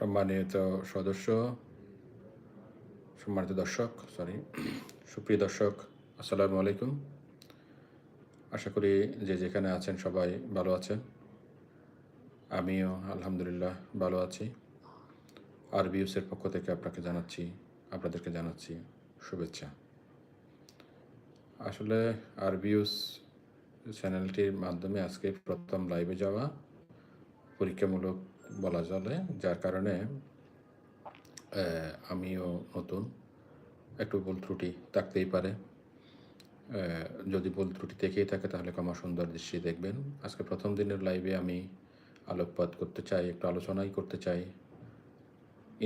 সম্মানিত সদস্য, সম্মানিত দর্শক সরি সুপ্রিয় দর্শক, আসসালামু আলাইকুম। আশা করি যে যেখানে আছেন সবাই ভালো আছেন। আমিও আলহামদুলিল্লাহ ভালো আছি। আর বিউসের পক্ষ থেকে আপনাকে জানাচ্ছি, আপনাদেরকে জানাচ্ছি শুভেচ্ছা। আসলে আর বিউস চ্যানেলটির মাধ্যমে আজকে প্রথম লাইভে যাওয়া, পরীক্ষামূলক বলা চলে, যার কারণে আমিও নতুন একটু ভুল ত্রুটি থাকতেই পারে। যদি ভুল ত্রুটি থেকেই থাকে, তাহলে ক্ষমা সুন্দর দৃষ্টি দেখবেন। আজকে প্রথম দিনের লাইভে আমি আলোকপাত করতে চাই, একটু আলোচনাই করতে চাই।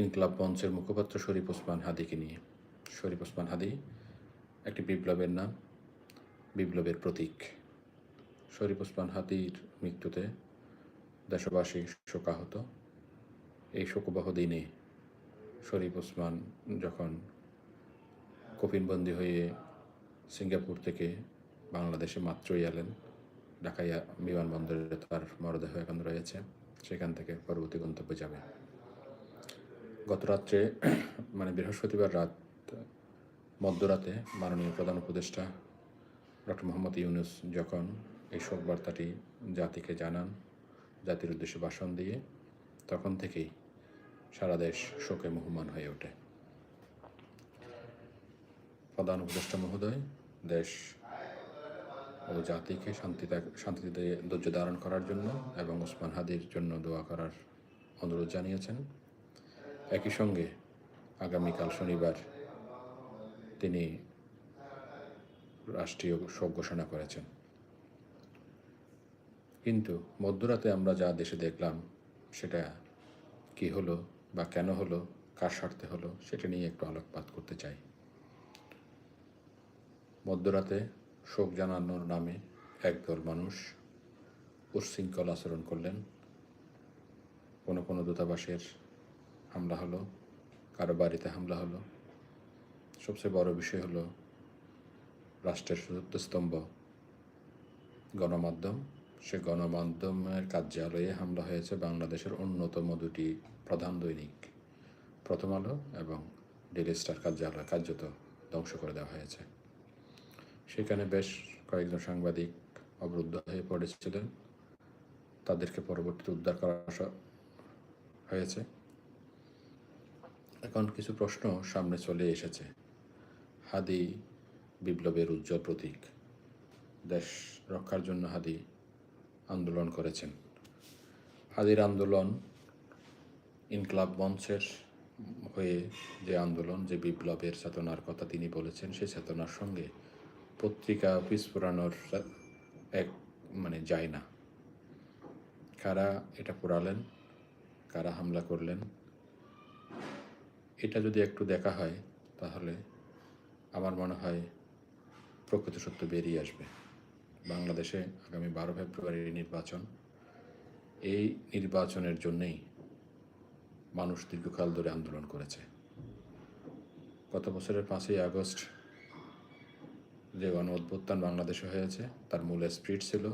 ইনকলাব মঞ্চের মুখপাত্র শরীফ ওসমান হাদিকে নিয়ে। শরীফ ওসমান হাদি, একটি বিপ্লবের নাম, বিপ্লবের প্রতীক। শরীফ ওসমান হাদির মৃত্যুতে দেশবাসী শোকাহত। এই শোকবহ দিনে শরীফ ওসমান যখন কফিনবন্দি হয়ে সিঙ্গাপুর থেকে বাংলাদেশে মাত্রই এলেন ঢাকাইয়া বিমানবন্দরে তার মরদেহ এখন রয়েছে, সেখান থেকে পরবর্তী গন্তব্যে যাবে। গত রাত্রে মানে বৃহস্পতিবার রাত মধ্যরাতে মাননীয় প্রধান উপদেষ্টা ডক্টর মোহাম্মদ ইউনুস যখন এই শোক বার্তাটি জাতিকে জানান জাতির উদ্দেশ্যে ভাষণ দিয়ে তখন থেকেই সারা দেশ শোকে মুহ্যমান হয়ে ওঠে। প্রধান উপদেষ্টা মহোদয়, দেশ ও জাতিকে শান্তিতে শান্তিতে ধৈর্য ধারণ করার জন্য এবং ওসমান হাদির জন্য দোয়া করার অনুরোধ জানিয়েছেন। একই সঙ্গে আগামীকাল শনিবার তিনি রাষ্ট্রীয় শোক ঘোষণা করেছেন। কিন্তু মধ্যরাতে আমরা যা দেশে দেখলাম, সেটা কি হলো বা কেন হলো, কার স্বার্থে হলো, সেটা নিয়ে একটু আলোকপাত করতে চাই। মধ্যরাতে শোক জানানোর নামে একদল মানুষ উচ্ছৃঙ্খল আচরণ করলেন। কোনো কোনো দূতাবাসের হামলা হলো, কারও বাড়িতে হামলা হলো। সবচেয়ে বড় বিষয় হলো, রাষ্ট্রের চতুর্থ স্তম্ভ, গণমাধ্যম সে গণমাধ্যমের কার্যালয়ে হামলা হয়েছে বাংলাদেশের অন্যতম দুটি প্রধান দৈনিক। প্রথম আলো এবং ডেলি স্টার কার্যালয় কার্যত ধ্বংস করে দেওয়া হয়েছে। সেখানে বেশ কয়েকজন সাংবাদিক অবরুদ্ধ হয়ে পড়েছিলেন। তাদেরকে পরবর্তীতে উদ্ধার করা হয়েছে। এখন কিছু প্রশ্ন সামনে চলে এসেছে। হাদি বিপ্লবের উজ্জ্বল প্রতীক। দেশ রক্ষার জন্য হাদি আন্দোলন করেছেন। হাদির আন্দোলন ইনকলাব মঞ্চের হয়ে যে আন্দোলন, যে বিপ্লবের চেতনার কথা তিনি বলেছেন, সেই চেতনার সঙ্গে পত্রিকা, অফিস পুরানোর এক মানে যায় না। কারা এটা পোড়ালেন, কারা হামলা করলেন, এটা যদি একটু দেখা হয়, তাহলে আমার মনে হয় প্রকৃত সত্য বেরিয়ে আসবে। বাংলাদেশে আগামী বারো ফেব্রুয়ারি নির্বাচন। এই নির্বাচনের জন্যেই মানুষ দীর্ঘকাল ধরে আন্দোলন করেছে। গত বছরের পাঁচই আগস্ট যে গণ অভ্যুত্থান বাংলাদেশে হয়েছে, তার মূল স্পিরিট ছিল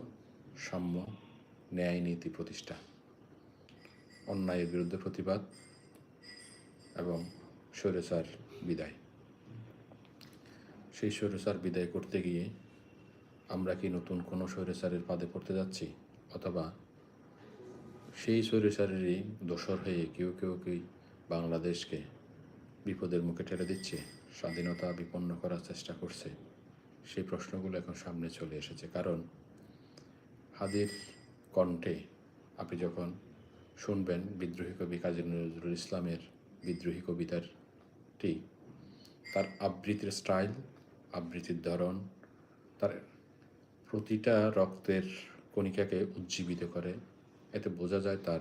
সাম্য ন্যায় নীতি প্রতিষ্ঠা, অন্যায়ের বিরুদ্ধে প্রতিবাদ এবং স্বৈরাচার বিদায়। সেই স্বৈরাচার বিদায় করতে গিয়ে আমরা কি নতুন কোনো স্বৈরাচারের পাদে পড়তে যাচ্ছি? অথবা সেই স্বৈরাচারেরই দোসর হয়ে কেউ কেউ কি বাংলাদেশকে বিপদের মুখে ঠেলে দিচ্ছে? স্বাধীনতা বিপন্ন করার চেষ্টা করছে। সেই প্রশ্নগুলো এখন সামনে চলে এসেছে। কারণ হাদির কণ্ঠে আপনি যখন শুনবেন বিদ্রোহী কবি কাজী নজরুল ইসলামের বিদ্রোহী কবিতারটি তার আবৃত্তির স্টাইল, আবৃত্তির ধরন, তার প্রতিটা রক্তের কণিকাকে উজ্জীবিত করে। এতে বোঝা যায় তার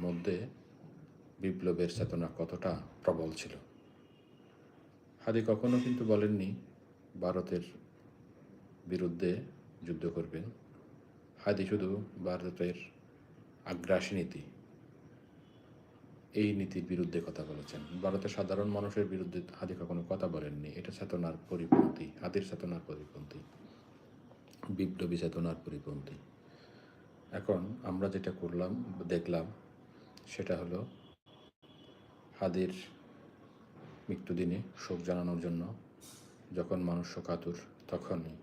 মধ্যে বিপ্লবের চেতনা কতটা প্রবল ছিল। হাদি কখনো কিন্তু বলেননি, ভারতের বিরুদ্ধে যুদ্ধ করবেন। হাদি শুধু ভারতের আগ্রাসী নীতি। এই নীতির বিরুদ্ধে কথা বলেছেন। ভারতের সাধারণ মানুষের বিরুদ্ধে হাদি কখনো কথা বলেননি। এটা চেতনার পরিপন্থী, হাদির চেতনার পরিপন্থী। বিপ্লবী চেতনার পরিপন্থী। এখন আমরা যেটা করলাম, দেখলাম, সেটা হলো হাদির মৃত্যুদিনে শোক জানানোর জন্য যখন মানুষ শোকাতুর, তখনই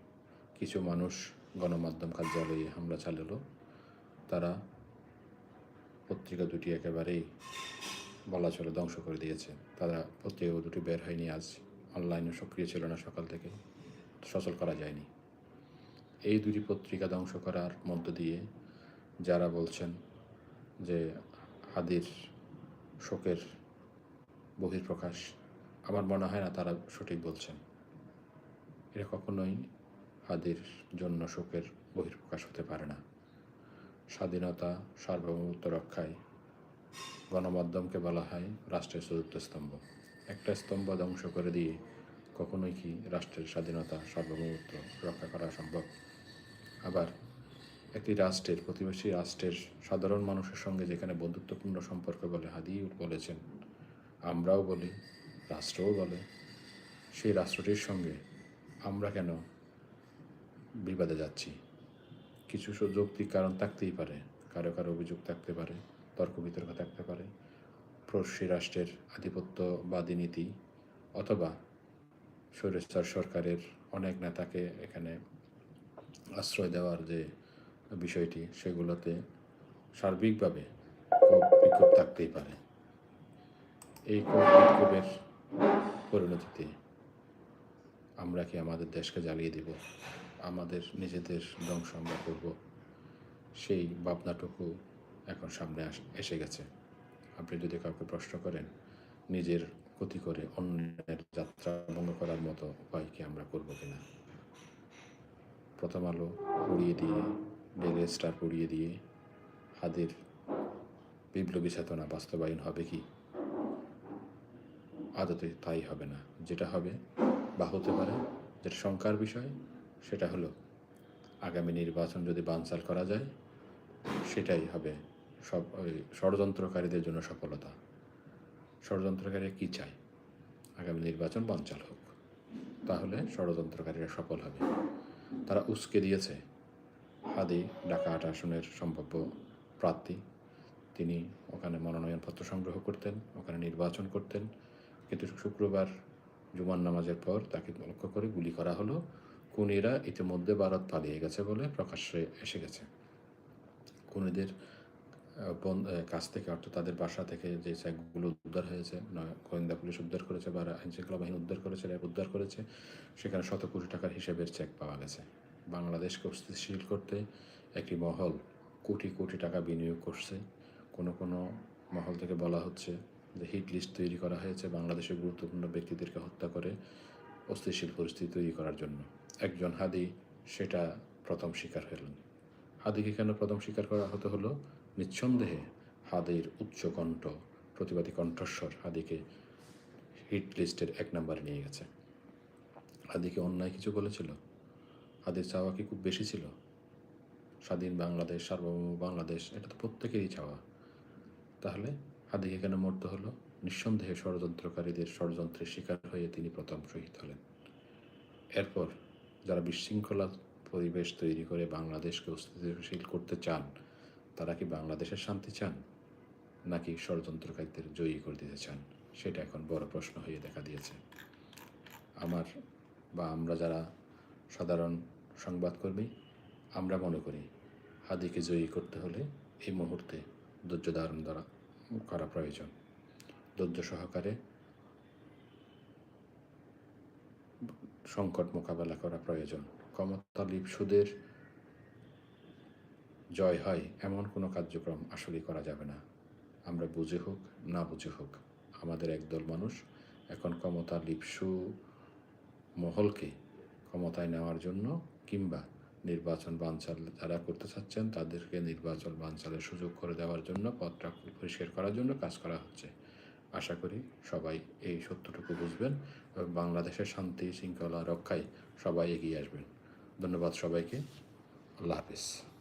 কিছু মানুষ গণমাধ্যম কার্যালয়ে হামলা চালালো। তারা পত্রিকা দুটি একেবারেই বলা চলে ধ্বংস করে দিয়েছে। তারা পত্রিকা দুটি বের হয়নি আজ। অনলাইনে সক্রিয় ছিল না সকাল থেকে। সচল করা যায়নি। এই দুটি পত্রিকা ধ্বংস করার মধ্য দিয়ে যারা বলছেন যে হাদির শোকের বহির্প্রকাশ আমার মনে হয় না তারা সঠিক বলছেন। এটা কখনোই হাদির জন্য শোকের বহির্প্রকাশ হতে পারে না। স্বাধীনতা, সার্বভৌমত্ব রক্ষায় গণমাধ্যমকে বলা হয় রাষ্ট্রের চতুর্থ স্তম্ভ। একটা স্তম্ভ ধ্বংস করে দিয়ে কখনোই কি রাষ্ট্রের স্বাধীনতা, সার্বভৌমত্ব রক্ষা করা সম্ভব? আবার একটি রাষ্ট্রের, প্রতিবেশী রাষ্ট্রের সাধারণ মানুষের সঙ্গে যেখানে বন্ধুত্বপূর্ণ সম্পর্ক বলে হাদি বলেছেন, আমরাও বলি, রাষ্ট্রও বলে, সেই রাষ্ট্রটির সঙ্গে আমরা কেন বিবাদে যাচ্ছি? কিছু যৌক্তিক কারণ থাকতেই পারে, কারও কারও অভিযোগ থাকতে পারে, তর্ক বিতর্ক থাকতে পারে প্রশী রাষ্ট্রের আধিপত্যবাদী নীতি অথবা স্বৈরাচার সরকারের অনেক নেতাকে এখানে আশ্রয় দেওয়ার যে বিষয়টি, সেগুলোতে সার্বিকভাবে ক্ষোভ, বিক্ষোভ থাকতেই পারে। এই ক্ষোভ, বিক্ষোভের পরিণতিতে আমরা কি আমাদের দেশকে জ্বালিয়ে দিব? আমাদের নিজেদের ধ্বংস আমরা করব? সেই ভাবনাটুকু এখন সামনে এসে গেছে। আপনি যদি কাউকে প্রশ্ন করেন, নিজের ক্ষতি করে অন্যের যাত্রা ভঙ্গ করার মতো উপায় কি আমরা করব কিনা? প্রথম আলো উড়িয়ে দিয়ে, ডেলি স্টার উড়িয়ে দিয়ে হাদের বিপ্লবী চেতনা বাস্তবায়ন হবে কি? আদতে তাই হবে না। যেটা হবে বা হতে পারে, যেটা শঙ্কার বিষয়, সেটা হলো আগামী নির্বাচন যদি বানচাল করা যায়, সেটাই হবে সব ষড়যন্ত্রকারীদের জন্য সফলতা। ষড়যন্ত্রকারীরা কী চায়? আগামী নির্বাচন বানচাল হোক। তাহলে ষড়যন্ত্রকারীরা সফল হবে। তারা উস্কে দিয়েছে। হাদি ঢাকা আট আসনের সম্ভাব্য প্রার্থী। তিনি ওখানে মনোনয়নপত্র সংগ্রহ করতেন ওখানে নির্বাচন করতেন। কিন্তু শুক্রবার জুমার নামাজের পর তাকে লক্ষ্য করে গুলি করা হলো। কুনিরা ইতিমধ্যে ভারত পালিয়ে গেছে বলে প্রকাশ্যে এসে গেছে। আহ, কাছ থেকে অর্থাৎ তাদের বাসা থেকে যে চেকগুলো উদ্ধার হয়েছে গোয়েন্দা পুলিশ উদ্ধার করেছে বা আইনশৃঙ্খলা বাহিনী উদ্ধার করেছে, র্যাব উদ্ধার করেছে, সেখানে শত কোটি টাকার হিসেবের চেক পাওয়া গেছে। বাংলাদেশকে অস্থিতিশীল করতে একটি মহল কোটি কোটি টাকা বিনিয়োগ করছে। কোনো কোনো মহল থেকে বলা হচ্ছে যে হিট লিস্ট তৈরি করা হয়েছে বাংলাদেশের গুরুত্বপূর্ণ ব্যক্তিদেরকে হত্যা করে অস্থিতিশীল পরিস্থিতি তৈরি করার জন্য। একজন হাদি সেটা প্রথম শিকার হলেন হাদিকে কেন প্রথম স্বীকার করা হতে হলো নিঃসন্দেহে হাদির উচ্চ কণ্ঠ, প্রতিবাদী কণ্ঠস্বর হাদিকে হিট লিস্টের এক নম্বরে নিয়ে গেছে। হাদিকে অন্যায় কিছু বলেছিল? হাদির চাওয়া কি খুব বেশি ছিল? স্বাধীন বাংলাদেশ, সার্বভৌম বাংলাদেশ, এটা তো প্রত্যেকেরই চাওয়া। তাহলে হাদিকে কেন মরতে হলো? নিঃসন্দেহে ষড়যন্ত্রকারীদের ষড়যন্ত্রের শিকার হয়ে তিনি প্রথম শহীদ হলেন। এরপর যারা বিশৃঙ্খলা পরিবেশ তৈরি করে বাংলাদেশকে অস্তিত্বশীল করতে চান তারা কি বাংলাদেশের শান্তি চান? নাকি ষড়যন্ত্রকারীদের জয়ী করে দিতে চান? সেটা এখন বড় প্রশ্ন হয়ে দেখা দিয়েছে। আমার বা আমরা যারা সাধারণ সংবাদকর্মী, আমরা মনে করি হাদিকে জয়ী করতে হলে এই মুহূর্তে ধৈর্য ধারণ দ্বারা করা প্রয়োজন। ধৈর্য সহকারে সংকট মোকাবেলা করা প্রয়োজন। ক্ষমতা লিপসুদের জয় হয়, এমন কোনো কার্যক্রম আসলে করা যাবে না। আমরা বুঝে হোক, না বুঝে হোক, আমাদের একদল মানুষ এখন ক্ষমতা লিপসু মহলকে ক্ষমতায় নেওয়ার জন্য কিংবা নির্বাচন বানচাল যারা করতে চাচ্ছেন, তাদেরকে নির্বাচন বানচালের সুযোগ করে দেওয়ার জন্য, পথটা পরিষ্কার করার জন্য কাজ করা হচ্ছে। আশা করি সবাই এই সত্যটুকু বুঝবেন এবং বাংলাদেশের শান্তি, শৃঙ্খলা রক্ষায় সবাই এগিয়ে আসবেন। ধন্যবাদ সবাইকে। আল্লাহ হাফিজ।